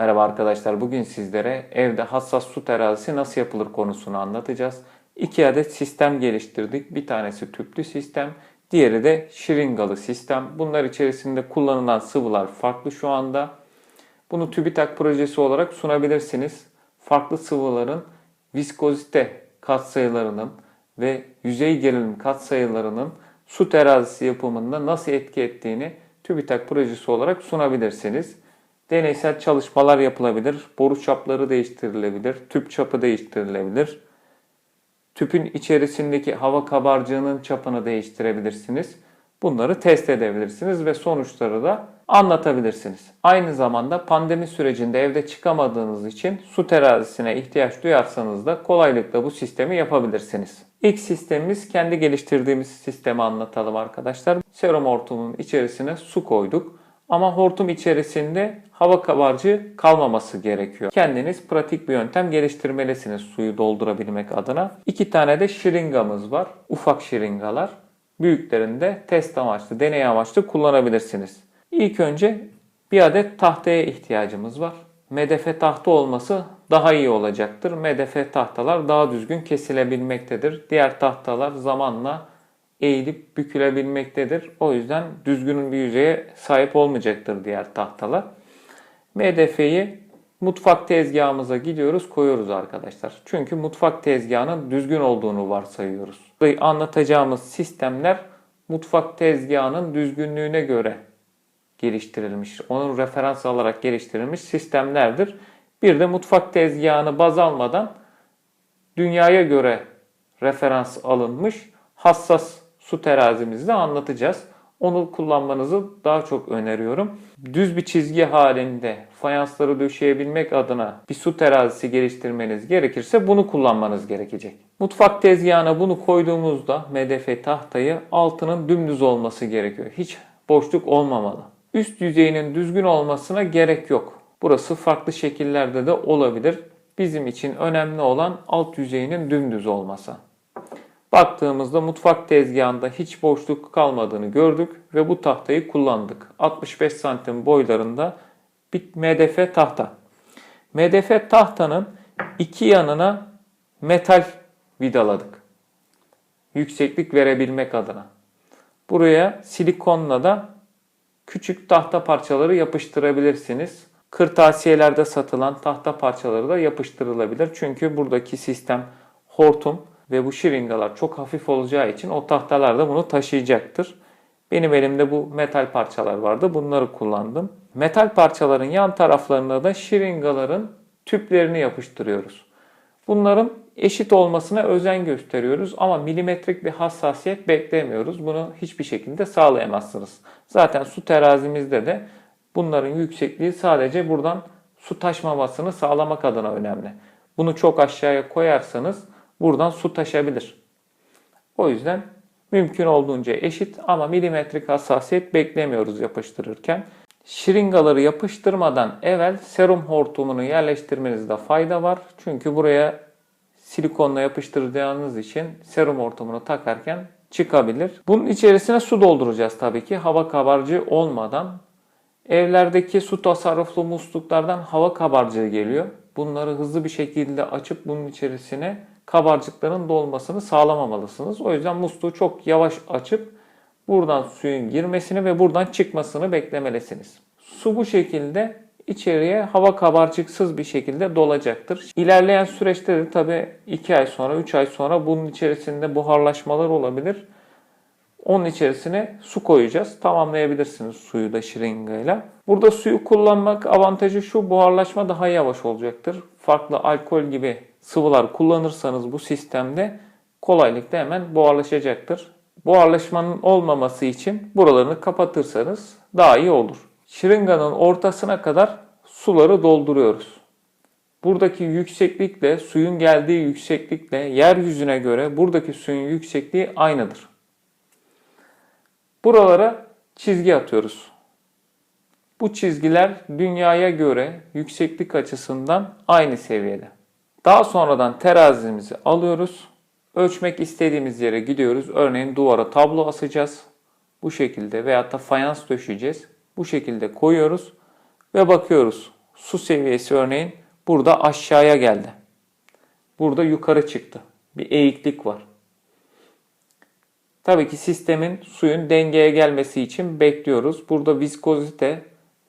Merhaba arkadaşlar. Bugün sizlere evde hassas su terazisi nasıl yapılır konusunu anlatacağız. İki adet sistem geliştirdik. Bir tanesi tüplü sistem, diğeri de şırıngalı sistem. Bunlar içerisinde kullanılan sıvılar farklı şu anda. Bunu TÜBİTAK projesi olarak sunabilirsiniz. Farklı sıvıların viskozite katsayılarının ve yüzey gerilim katsayılarının su terazisi yapımında nasıl etki ettiğini TÜBİTAK projesi olarak sunabilirsiniz. Deneysel çalışmalar yapılabilir, boru çapları değiştirilebilir, tüp çapı değiştirilebilir. Tüpün içerisindeki hava kabarcığının çapını değiştirebilirsiniz. Bunları test edebilirsiniz ve sonuçları da anlatabilirsiniz. Aynı zamanda pandemi sürecinde evde çıkamadığınız için su terazisine ihtiyaç duyarsanız da kolaylıkla bu sistemi yapabilirsiniz. İlk sistemimiz kendi geliştirdiğimiz sistemi anlatalım arkadaşlar. Serum hortumunun içerisine su koyduk. Ama hortum içerisinde hava kabarcığı kalmaması gerekiyor. Kendiniz pratik bir yöntem geliştirmelisiniz suyu doldurabilmek adına. İki tane de şırıngamız var. Ufak şırıngalar. Büyüklerinde test amaçlı, deney amaçlı kullanabilirsiniz. İlk önce bir adet tahtaya ihtiyacımız var. Medefe tahta olması daha iyi olacaktır. Medefe tahtalar daha düzgün kesilebilmektedir. Diğer tahtalar zamanla eğilip bükülebilmektedir. O yüzden düzgün bir yüzeye sahip olmayacaktır diğer tahtalar. MDF'yi mutfak tezgahımıza gidiyoruz koyuyoruz arkadaşlar. Çünkü mutfak tezgahının düzgün olduğunu varsayıyoruz. Anlatacağımız sistemler mutfak tezgahının düzgünlüğüne göre geliştirilmiş, onun referans alarak geliştirilmiş sistemlerdir. Bir de mutfak tezgahını baz almadan dünyaya göre referans alınmış hassas su terazimizde anlatacağız. Onu kullanmanızı daha çok öneriyorum. Düz bir çizgi halinde fayansları döşeyebilmek adına bir su terazisi geliştirmeniz gerekirse bunu kullanmanız gerekecek. Mutfak tezgahına bunu koyduğumuzda MDF tahtayı altının dümdüz olması gerekiyor. Hiç boşluk olmamalı. Üst yüzeyinin düzgün olmasına gerek yok. Burası farklı şekillerde de olabilir. Bizim için önemli olan alt yüzeyinin dümdüz olması. Baktığımızda mutfak tezgahında hiç boşluk kalmadığını gördük ve bu tahtayı kullandık. 65 santim boylarında bir MDF tahta. MDF tahtanın iki yanına metal vidaladık. Yükseklik verebilmek adına. Buraya silikonla da küçük tahta parçaları yapıştırabilirsiniz. Kırtasiyelerde satılan tahta parçaları da yapıştırılabilir. Çünkü buradaki sistem hortum ve bu şırıngalar çok hafif olacağı için o tahtalar da bunu taşıyacaktır. Benim elimde bu metal parçalar vardı. Bunları kullandım. Metal parçaların yan taraflarına da şırıngaların tüplerini yapıştırıyoruz. Bunların eşit olmasına özen gösteriyoruz ama milimetrik bir hassasiyet beklemiyoruz. Bunu hiçbir şekilde sağlayamazsınız. Zaten su terazimizde de bunların yüksekliği sadece buradan su taşmamasını sağlamak adına önemli. Bunu çok aşağıya koyarsanız buradan su taşabilir. O yüzden mümkün olduğunca eşit ama milimetrik hassasiyet beklemiyoruz yapıştırırken. Şırıngaları yapıştırmadan evvel serum hortumunu yerleştirmenizde fayda var. Çünkü buraya silikonla yapıştıracağınız için serum hortumunu takarken çıkabilir. Bunun içerisine su dolduracağız tabii ki hava kabarcığı olmadan. Evlerdeki su tasarruflu musluklardan hava kabarcığı geliyor. Bunları hızlı bir şekilde açıp bunun içerisine kabarcıkların dolmasını sağlamamalısınız. O yüzden musluğu çok yavaş açıp buradan suyun girmesini ve buradan çıkmasını beklemelisiniz. Su bu şekilde içeriye hava kabarcıksız bir şekilde dolacaktır. İlerleyen süreçte de tabi 2 ay sonra 3 ay sonra bunun içerisinde buharlaşmalar olabilir. Onun içerisine su koyacağız. Tamamlayabilirsiniz suyu da şırıngayla. Burada suyu kullanmak avantajı şu buharlaşma daha yavaş olacaktır. Farklı alkol gibi sıvılar kullanırsanız bu sistemde kolaylıkla hemen buharlaşacaktır. Buharlaşmanın olmaması için buralarını kapatırsanız daha iyi olur. Şırınganın ortasına kadar suları dolduruyoruz. Buradaki yükseklikle suyun geldiği yükseklikle yeryüzüne göre buradaki suyun yüksekliği aynıdır. Buralara çizgi atıyoruz. Bu çizgiler dünyaya göre yükseklik açısından aynı seviyede. Daha sonradan terazimizi alıyoruz. Ölçmek istediğimiz yere gidiyoruz. Örneğin duvara tablo asacağız. Bu şekilde veyahut da fayans döşeyeceğiz. Bu şekilde koyuyoruz ve bakıyoruz. su seviyesi örneğin burada aşağıya geldi. Burada yukarı çıktı. Bir eğiklik var. Tabii ki sistemin suyun dengeye gelmesi için bekliyoruz. Burada viskozite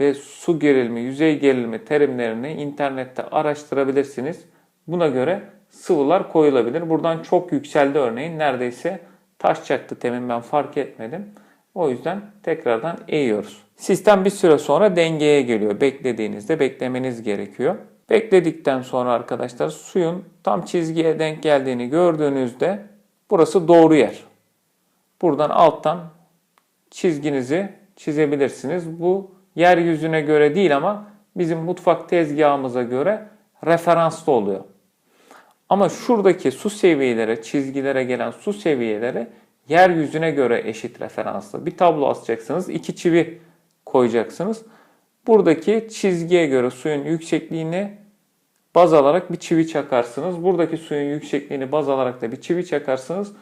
ve su gerilimi, yüzey gerilimi terimlerini internette araştırabilirsiniz. Buna göre sıvılar koyulabilir. Buradan çok yükseldi örneğin. Neredeyse taşacaktı temin ben fark etmedim. O yüzden tekrardan eğiyoruz. Sistem bir süre sonra dengeye geliyor. Beklediğinizde beklemeniz gerekiyor. Bekledikten sonra arkadaşlar suyun tam çizgiye denk geldiğini gördüğünüzde burası doğru yer. Buradan alttan çizginizi çizebilirsiniz. Bu yeryüzüne göre değil ama bizim mutfak tezgahımıza göre referanslı oluyor. Ama şuradaki su seviyeleri, çizgilere gelen su seviyeleri yeryüzüne göre eşit referanslı. Bir tablo asacaksınız, iki çivi koyacaksınız. Buradaki çizgiye göre suyun yüksekliğini baz alarak bir çivi çakarsınız. Buradaki suyun yüksekliğini baz alarak da bir çivi çakarsınız.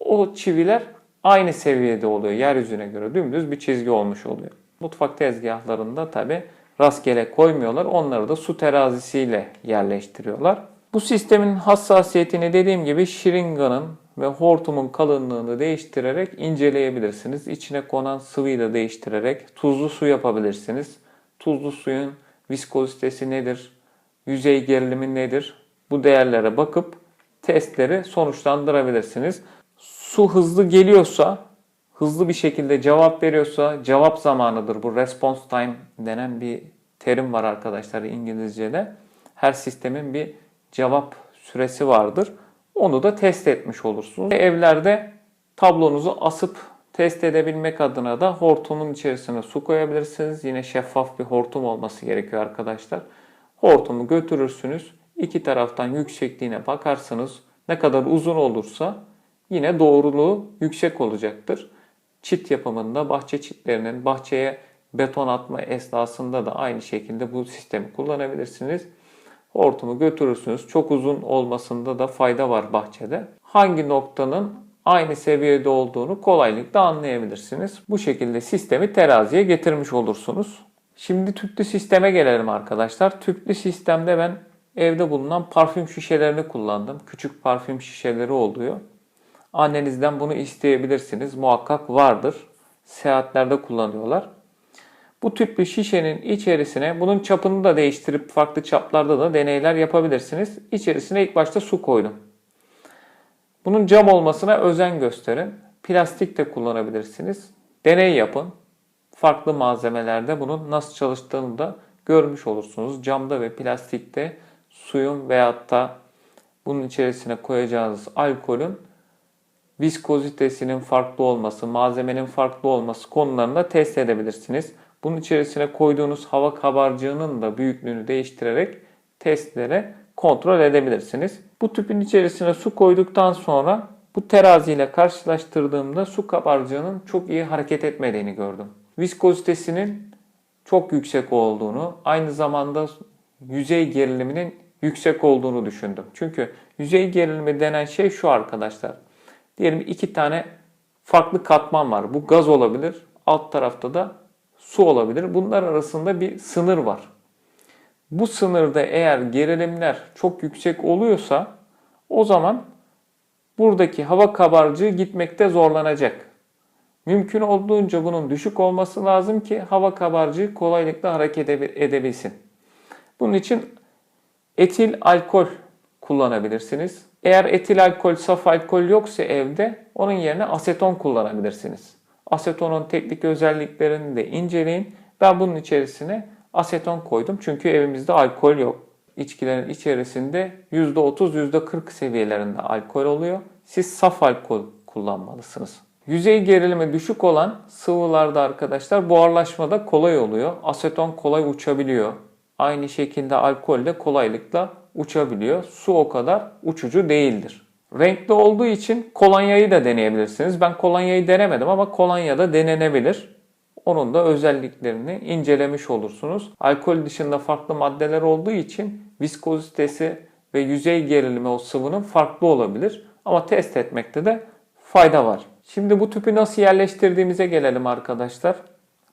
O çiviler aynı seviyede oluyor. Yeryüzüne göre dümdüz bir çizgi olmuş oluyor. Mutfak tezgahlarında tabi rastgele koymuyorlar. Onları da su terazisiyle yerleştiriyorlar. Bu sistemin hassasiyetini dediğim gibi şırınganın ve hortumun kalınlığını değiştirerek inceleyebilirsiniz. İçine konan sıvıyı da değiştirerek tuzlu su yapabilirsiniz. Tuzlu suyun viskozitesi nedir? Yüzey gerilimi nedir? Bu değerlere bakıp testleri sonuçlandırabilirsiniz. Su hızlı geliyorsa, hızlı bir şekilde cevap veriyorsa cevap zamanıdır. Bu response time denen bir terim var arkadaşlar İngilizce'de. Her sistemin bir cevap süresi vardır. Onu da test etmiş olursunuz. Evlerde tablonuzu asıp test edebilmek adına da hortumun içerisine su koyabilirsiniz. Yine şeffaf bir hortum olması gerekiyor arkadaşlar. Hortumu götürürsünüz. İki taraftan yüksekliğine bakarsınız. Ne kadar uzun olursa yine doğruluğu yüksek olacaktır. Çit yapımında bahçe çitlerinin bahçeye beton atma esnasında da aynı şekilde bu sistemi kullanabilirsiniz. Hortumu götürürsünüz. Çok uzun olmasında da fayda var bahçede. Hangi noktanın aynı seviyede olduğunu kolaylıkla anlayabilirsiniz. Bu şekilde sistemi teraziye getirmiş olursunuz. Şimdi tüplü sisteme gelelim arkadaşlar. Tüplü sistemde ben evde bulunan parfüm şişelerini kullandım. Küçük parfüm şişeleri oluyor. Annenizden bunu isteyebilirsiniz. Muhakkak vardır. Seyahatlerde kullanıyorlar. Bu tüplü şişenin içerisine bunun çapını da değiştirip farklı çaplarda da deneyler yapabilirsiniz. İçerisine ilk başta su koydum. Bunun cam olmasına özen gösterin. Plastik de kullanabilirsiniz. Deney yapın. Farklı malzemelerde bunun nasıl çalıştığını da görmüş olursunuz. Camda ve plastikte suyun veyahut da bunun içerisine koyacağınız alkolün viskozitesinin farklı olması, malzemenin farklı olması konularında test edebilirsiniz. Bunun içerisine koyduğunuz hava kabarcığının da büyüklüğünü değiştirerek testlere kontrol edebilirsiniz. Bu tüpün içerisine su koyduktan sonra bu teraziyle karşılaştırdığımda su kabarcığının çok iyi hareket etmediğini gördüm. Viskozitesinin çok yüksek olduğunu, aynı zamanda yüzey geriliminin yüksek olduğunu düşündüm. Çünkü yüzey gerilimi denen şey şu arkadaşlar. Diyelim iki tane farklı katman var. Bu gaz olabilir. Alt tarafta da su olabilir. Bunlar arasında bir sınır var. Bu sınırda eğer gerilimler çok yüksek oluyorsa o zaman buradaki hava kabarcığı gitmekte zorlanacak. Mümkün olduğunca bunun düşük olması lazım ki hava kabarcığı kolaylıkla hareket edebilsin. Bunun için etil alkol kullanabilirsiniz. Eğer etil alkol, saf alkol yoksa evde onun yerine aseton kullanabilirsiniz. Asetonun teknik özelliklerini de inceleyin. Ben bunun içerisine aseton koydum çünkü evimizde alkol yok. İçkilerin içerisinde %30, %40 seviyelerinde alkol oluyor. Siz saf alkol kullanmalısınız. Yüzey gerilimi düşük olan sıvılarda arkadaşlar buharlaşma da kolay oluyor. Aseton kolay uçabiliyor. Aynı şekilde alkol de kolaylıkla uçabiliyor. Su o kadar uçucu değildir. Renkli olduğu için kolonyayı da deneyebilirsiniz. Ben kolonyayı denemedim ama kolonya da denenebilir. Onun da özelliklerini incelemiş olursunuz. Alkol dışında farklı maddeler olduğu için viskozitesi ve yüzey gerilimi o sıvının farklı olabilir. Ama test etmekte de fayda var. Şimdi bu tüpü nasıl yerleştirdiğimize gelelim arkadaşlar.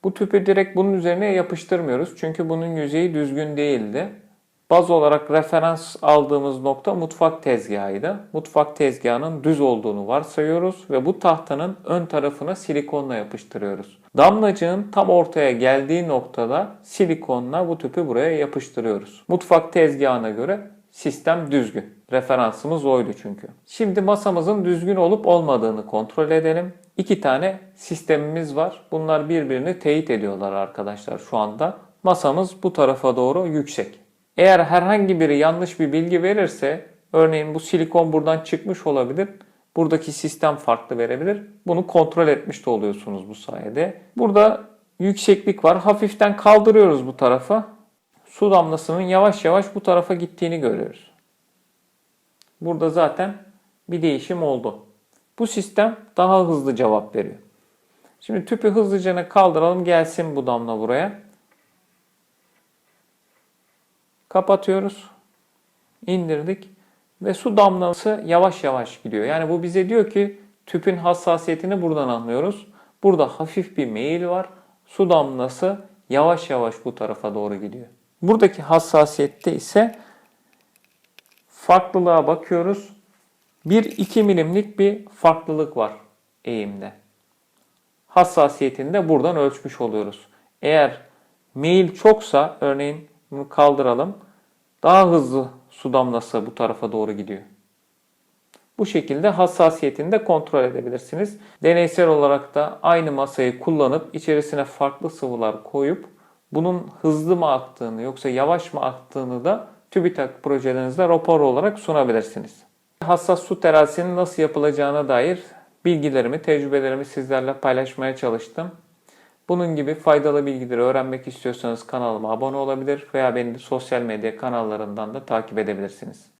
Bu tüpü direkt bunun üzerine yapıştırmıyoruz. Çünkü bunun yüzeyi düzgün değildi. Baz olarak referans aldığımız nokta mutfak tezgahıydı. Mutfak tezgahının düz olduğunu varsayıyoruz ve bu tahtanın ön tarafına silikonla yapıştırıyoruz. Damlacığın tam ortaya geldiği noktada silikonla bu tüpü buraya yapıştırıyoruz. Mutfak tezgahına göre sistem düzgün. Referansımız oydu çünkü. Şimdi masamızın düzgün olup olmadığını kontrol edelim. İki tane sistemimiz var. Bunlar birbirini teyit ediyorlar arkadaşlar şu anda. Masamız bu tarafa doğru yüksek. Eğer herhangi biri yanlış bir bilgi verirse, örneğin bu silikon buradan çıkmış olabilir. Buradaki sistem farklı verebilir. Bunu kontrol etmiş de oluyorsunuz bu sayede. Burada yükseklik var. Hafiften kaldırıyoruz bu tarafa. Su damlasının yavaş yavaş bu tarafa gittiğini görüyoruz. Burada zaten bir değişim oldu. Bu sistem daha hızlı cevap veriyor. Şimdi tüpü hızlıca kaldıralım gelsin bu damla buraya. Kapatıyoruz. İndirdik. Ve su damlası yavaş yavaş gidiyor. Yani bu bize diyor ki tüpün hassasiyetini buradan anlıyoruz. Burada hafif bir meyil var. Su damlası yavaş yavaş bu tarafa doğru gidiyor. Buradaki hassasiyette ise farklılığa bakıyoruz. 1-2 milimlik bir farklılık var eğimde. Hassasiyetini de buradan ölçmüş oluyoruz. Eğer meyil çoksa örneğin kaldıralım. Daha hızlı su damlası bu tarafa doğru gidiyor. Bu şekilde hassasiyetini de kontrol edebilirsiniz. Deneysel olarak da aynı masayı kullanıp içerisine farklı sıvılar koyup bunun hızlı mı aktığını yoksa yavaş mı aktığını da TÜBİTAK projelerinizde rapor olarak sunabilirsiniz. Hassas su terazisinin nasıl yapılacağına dair bilgilerimi, tecrübelerimi sizlerle paylaşmaya çalıştım. Bunun gibi faydalı bilgileri öğrenmek istiyorsanız kanalıma abone olabilir veya beni sosyal medya kanallarından da takip edebilirsiniz.